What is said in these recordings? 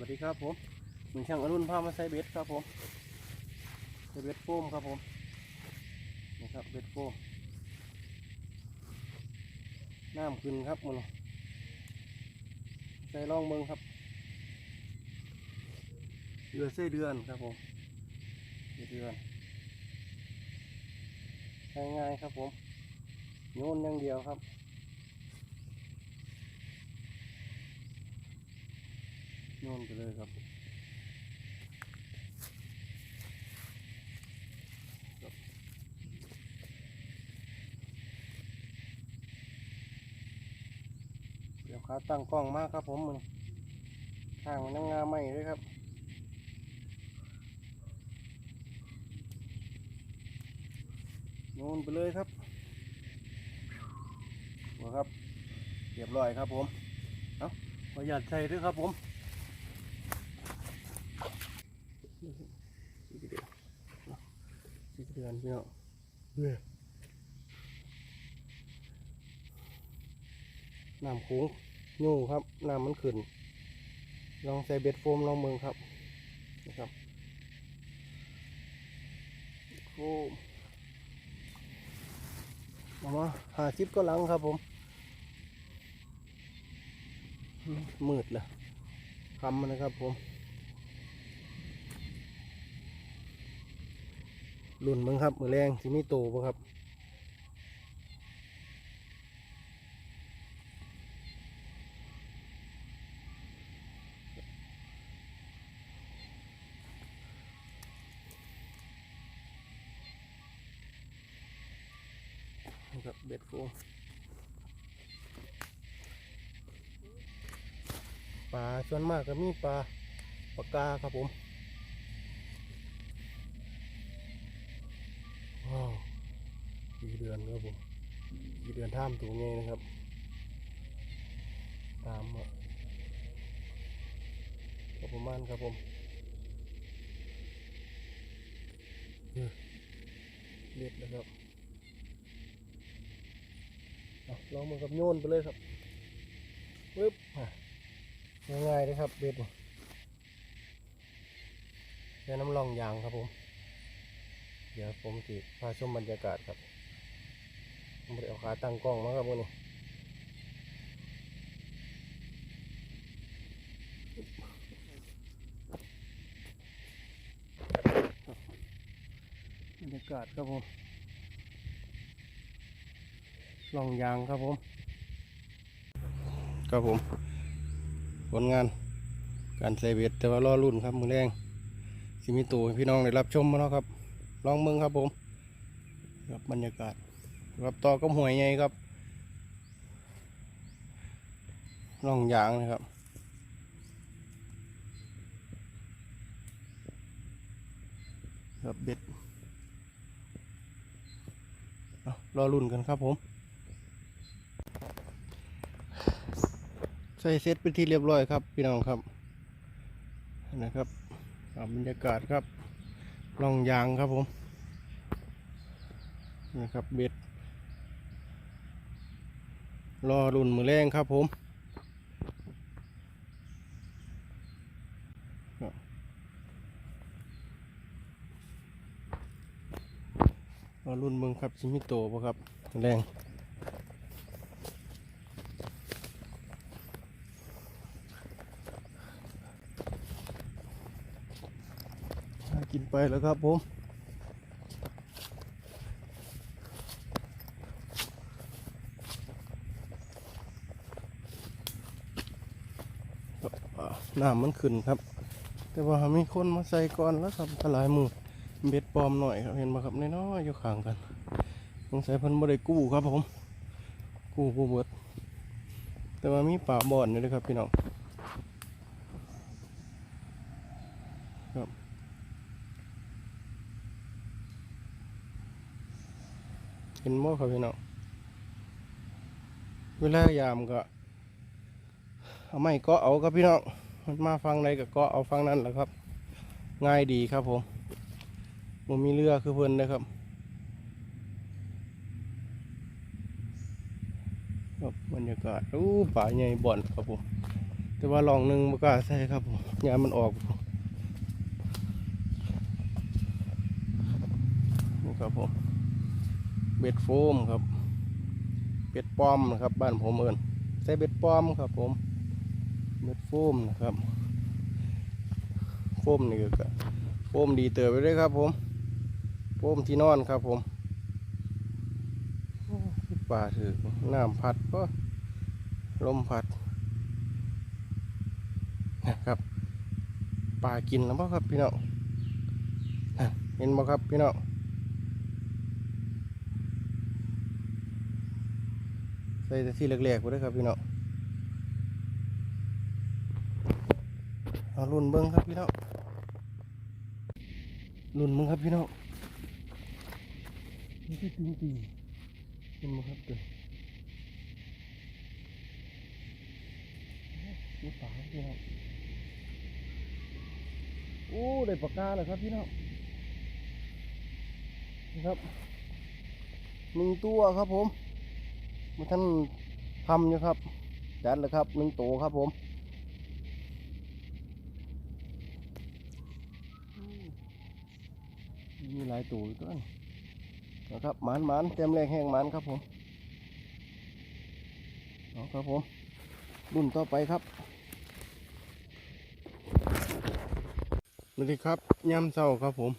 วัสดีครับผมหนึ่งช่างอรุณพามาใส่เบ็ดครับผมใส่เบ็ดโฟมครับผมนี่ครับเบ็ดโฟมน้ำขึ้นครับมันใส่ลองเบิงครับเรือเส้เดือนครับผมเส้เดือนใช้ง่ายครับผมโยนอย่างเดียวครับ โยนไปเลยครับเดี๋ยวขาตั้งกล้องมากครับผมมันทางมันยังงามไม่เลยครับโยนไปเลยครับหัวครับ เรียบร้อยครับผม เอาประหยัดใส่ด้วยครับผม สีเดือนสีเดือนพี่น้องเบื่อน้ำโค้งโย่ครับน้ำมันขึ้น ลองใส่เบ็ดโฟมลองเมืองครับนะครับโฟมเอามาหาชิปก็ลังครับผมมืดเลยคำนะครับผม รุ่นมึงครับ มือแรงสิมีโตบ่ครับครับเบ็ดฟมปลาส่วนมากก็มีปลาปลากาครับผม กี่เดือนครับผมกีเดือนท่ามตัวไงนะครับ ตามมาก็ประมาณครับผมเบ็ดนะครับเอาลองมากับโยนไปเลยครับปึ๊บอะง่ายๆเลยครับเบ็ดนี่น้ำรองยางครับผม เดี๋ยวผมจะพาชมบรรยากาศครับ ผมไปเอาขาตั้งกล้องมาครับวันนี้บรรยากาศครับผมลองยางครับผม ครับผม ผลงานการใส่เบ็ดแต่ว่ารอรุ่นครับมือแรงสิมีตัวให้พี่น้องได้รับชมมาแล้วครับ ลองเมืองครับผมครับบรรยากาศ ครับต่อก็ห่วยไงครับล่องยางนะครับครับเบ็ดเอารอรุ่นกันครับผม ใส่เซตเป็นที่เรียบร้อยครับ พี่น้องครับนะครับครับบรรยากาศครับล่องยางครับผมนะครับเบ็ด รอรุ่นมือแรงครับผมรอรุ่นเมืองครับชิมิโตะปะครับแรงกินไปแล้วครับผม อ่า น้ำมันขึ้นครับ แต่ว่ามีคนมาใส่ก่อนแล้วครับทลายมือเบ็ดปลอมหน่อยครับเห็นไหมครับน้อยๆอยู่ข้างกันสงสัยพิ่นบ่ได้กู้ครับผมกู้ผู้เบิดแต่ว่ามีป่าบ่อนอยู่เลยครับพี่น้องครับเห็นบ่ครับพี่น้องเวลายามก็เอาไม่ก็เอาครับพี่น้อง มันมาฟังใดก็เกาะเอาฟังนั้นแหละครับ ง่ายดีครับผมผมมีเรือคือเพิ่นนะครับครับบรรยากาศอู้ป่าใหญ่บ่อนครับผมแต่ว่าลองหนึ่งบ่กล้าใส่ครับผมยามมันออกนี่ครับผมเบ็ดโฟมครับ เบ็ดปลอมนะครับ บ้านผมเอินใส่เบ็ดปลอมครับผม เบ็ดโฟมนะครับ โฟมนี่ก็โฟมดีเติบไปด้วยครับ ผม โฟมที่นอนครับ ผมป่าถือน้ำพัดก็ลมพัดนะครับป่ากินแล้วบ่ครับพี่น้องเห็นบ่ครับพี่น้องใส่ต่ที่แรกๆไปด้วยครับพี่น้อง เอารุ่นเบิ้งครับพี่น้องรุ่นมึงครับพี่น้องนี่คือจริงจริงๆเห็นบ่ครับตัวนี่ป่าพี่น้องโอ้ได้ปากกาเลยครับพี่น้องนี่ครับหนึ่งตัวครับผมมาท่านทำอยู่ครับจัดเลยครับหนึ่งตัวครับผม มีหลายตัวอยู่ตัวนี้นะครับหมานหมานเต็มแรงแห้งหมานครับผมเอาครับผมรุ่นต่อไปครับสวัสดีครับย่ำเศร้าครับผม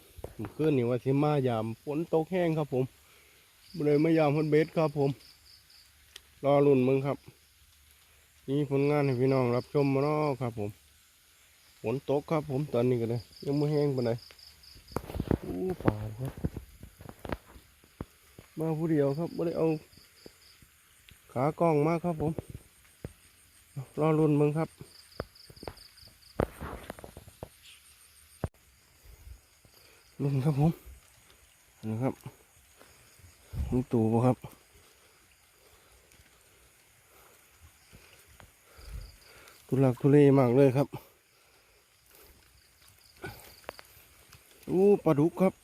ขึ้นนี่ว่าสิมายามฝนตกแห้งครับผมเลยไมายามพนเบสครับผม รอรุ่นมึงครับนี่ผลงานให้พี่น้องรับชมมาเนาะครับผมฝนตกครับผมตอนนี้ก็เลยยังไม่แห้งปานใด อู้ป่าครับ มาผู้เดียวครับไม่ได้เอา ขากล้องมากครับผม รอรุนมึงครับรุนครับผมนะครับนี่ตู่บ่ครับทุลักทุเลมากเลยครับ อู้ ปลาดุกครับ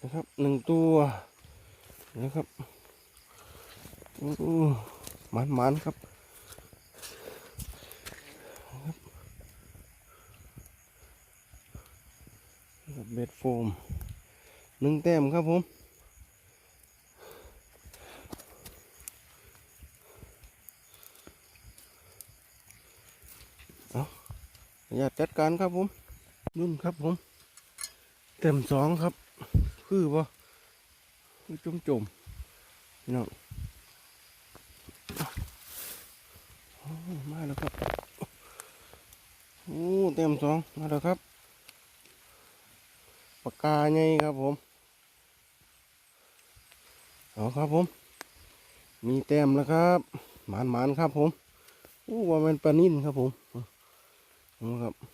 นะครับหนึ่งตัวนะครับหมันหมันครับครับเบ็ดโฟมหนึ่งแต้มครับผมเอาอย่าตจัดการครับผมนุ่นครับผม เต็มสองครับ คือบ่จุ่มจุ่มๆพี่น้องมาแล้วครับ โอ้เต็มสองมาแล้วครับปากกาไงครับผม เอาครับผม มีแต้มแล้วครับ หมานหมานครับผม โอ้ว่ามันปลานิ่นครับผมเอครับ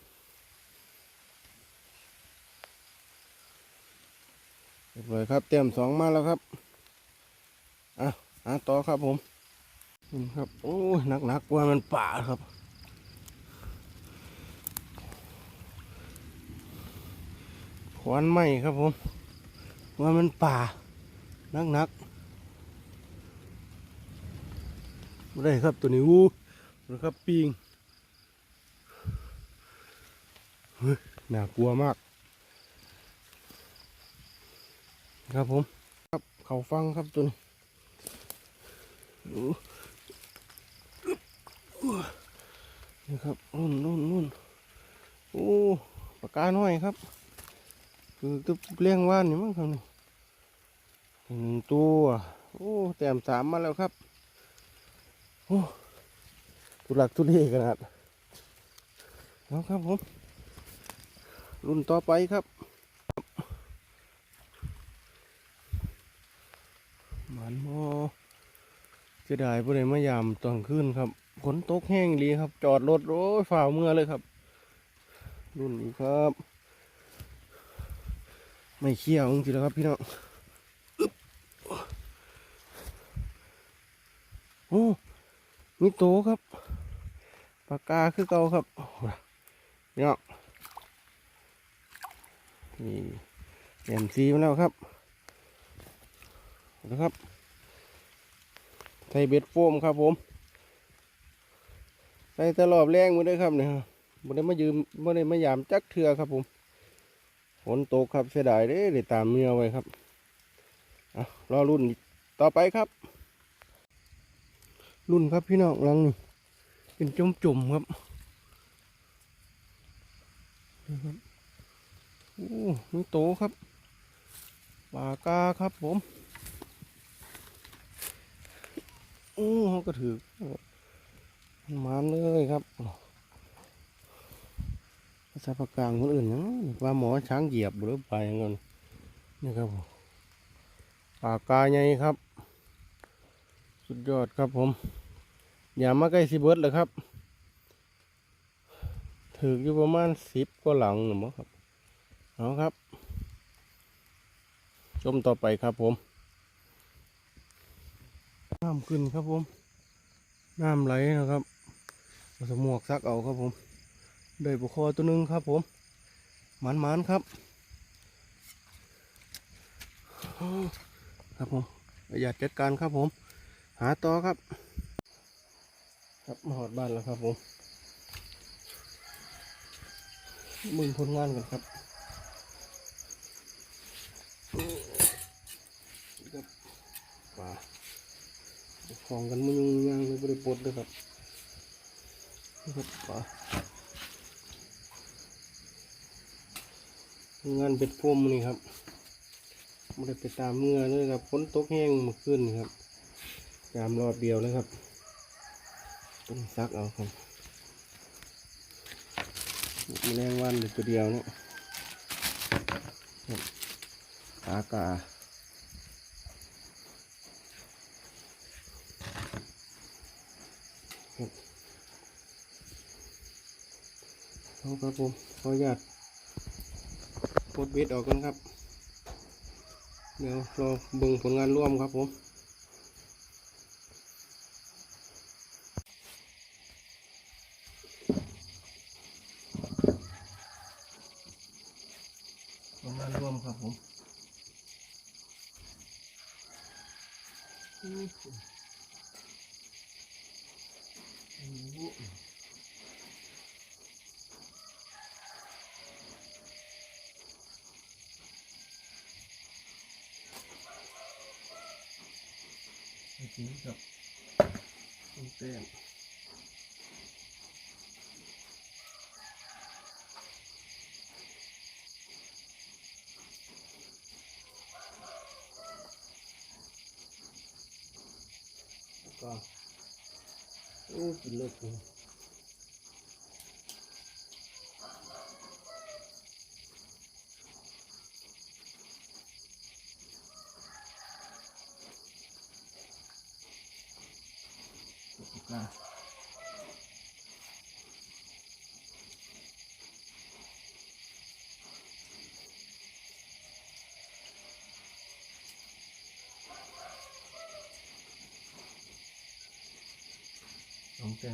รียบร้อยครับเตรียมสองมาแล้วครับอะหาต่อครับผมนี่ครับโอ้ยหนักหนักว่ามันป่าครับ ขวานไหมครับผมว่ามันป่านักนักๆบ่ได้ครับตัวนี้อู้นะครับปิงน่ากลัวมาก ครับผม ครับเขาฟังครับตัวนี้นี่ครับนุ่นนุ่นนุ่นโอ้ปากกาน้อยครับ คือตึ๊บเลี้ยงว่านนี่มั้งครับนี่หนึ่งตัวโอ้แต้มสามมาแล้วครับโอ้ทุลักทุเลขนาดเอาครับผมรุ่นต่อไปครับ หมันมจะได้บ่ได้มายามตอนคืนครับฝนตกแห้งดีครับ จอดรถโอ้ยฝ่าเมื่อเลยครับ รุ่นนี้ครับ ไม่เขี้ยวจริงๆแล้วครับพี่น้องโอ้มีโตครับปากกาคือเก่าครับพี่น้องนี่แอมซีมาแล้วครับ นะครับใส่เบ็ดโฟมครับผม ใส่ตลอบแรงมือได้อครับเนี่ยบ่ได้มายืมบ่ได้มายามจักเทือครับผมฝนตกครับเสียดายเด้ได้ตามเมียไว้ครับอะรอรุ่นต่อไปครับ รุ่นครับพี่น้องลังนี่เป็นจุ่มจุ่มครับนี่ครับโอ้มีโตครับปลากาครับผมโอ้เขาก็ถือมันมาเลยครับภาษาปากลางคนอื่นนะว่าหมอช้างเหยียบหรือไปเงี้ยนี่ครับปากกาใหญ่ครับ สุดยอดครับผม อย่ามาใกล้สิเบิร์ดเลยครับ ถืออยู่ประมาณสิบกว่าหลังหรือมั้งครับ เอาครับ ชมต่อไปครับผม น้ำขึ้นครับผม น้ำไหลนะครับเอาสมวกซักเอาครับผม ได้ปลาคอตัวหนึงครับผมหมันมันๆครับครับผมประหยัดจัดการครับผม หาต่อครับ ครับมาหอดบ้านแล้วครับผมมึงผลงานกันครับนี่ครับป่า ของกันมึงยังเลยบริปลดเลยครับนี่ครับป่างานเป็ดพรมนี่ครับไม่ได้ไปตามเมื่อเลยครับฝนตกแห้งมื่อคืนครับยามรอบเดียวเลยครับต้องซักเอาครับแมลงวันเหลือตัวเดียวเนี่ยอากาค เอาครับผมขออนุญาตปลดเบ็ดออกกันครับ เดี๋ยวรอเบิ่งผลงานร่วมครับผม ผลงานร่วมครับผมอื้อหือโอ้โห โอเคครับต้นแต้มก็โอ้กินเลิกเสอ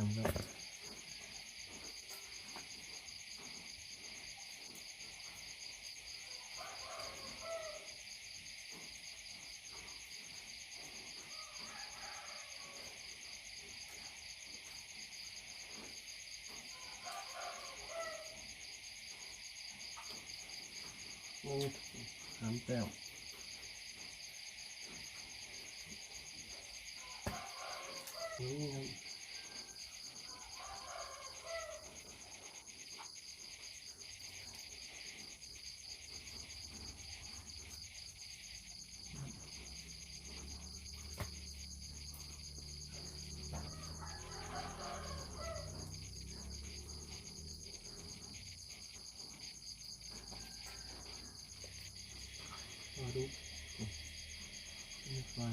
งแต้ม มแต้มนี่ครับมาดูนี่ปลา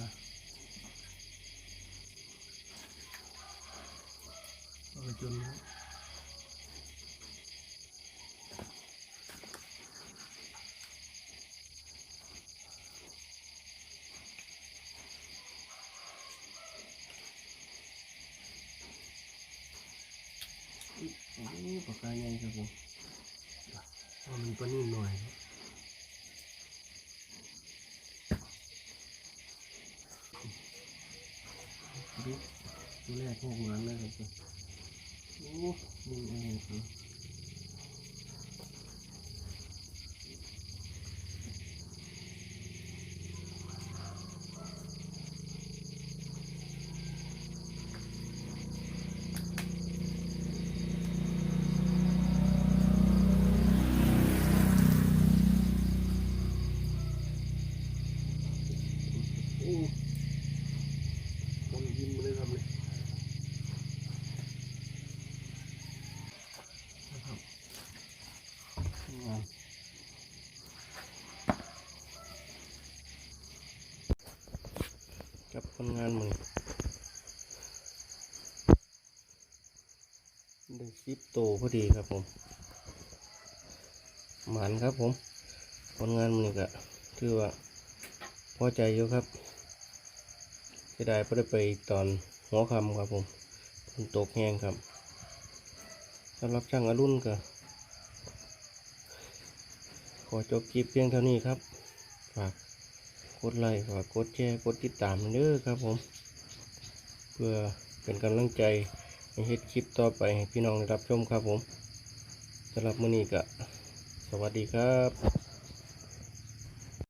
เอาไปจนนะอุ๊ยโอ้โหปลากายใหญ่ครับผมเอามันปลานิ่มหน่อยครับ ดูตัว แรกพวกมันเลยครับโอ้มึงอะไรครับโอ้คนยิ้มมาเลยครับเลยนะครับงามกับคนงานมือได้ สิบโตพอดีครับผมหมันครับผมผลงานมือก็ถือว่าพอใจอยู่ครับจะได้ไ่ได้ไปตอนหัวคำครับผมฝนตกแห้งครับสำหรับช่างอรุณก็ขอจบคลิปเพียงเท่านี้ครับฝากกดไลค์ฝากกดแชร์กดติดตามเด้อครับผม เพื่อเป็นกำลังใจ เฮ็ดคลิปต่อไปให้พี่น้องได้รับชมครับผมสำหรับมื้อนี้ก็สวัสดีครับ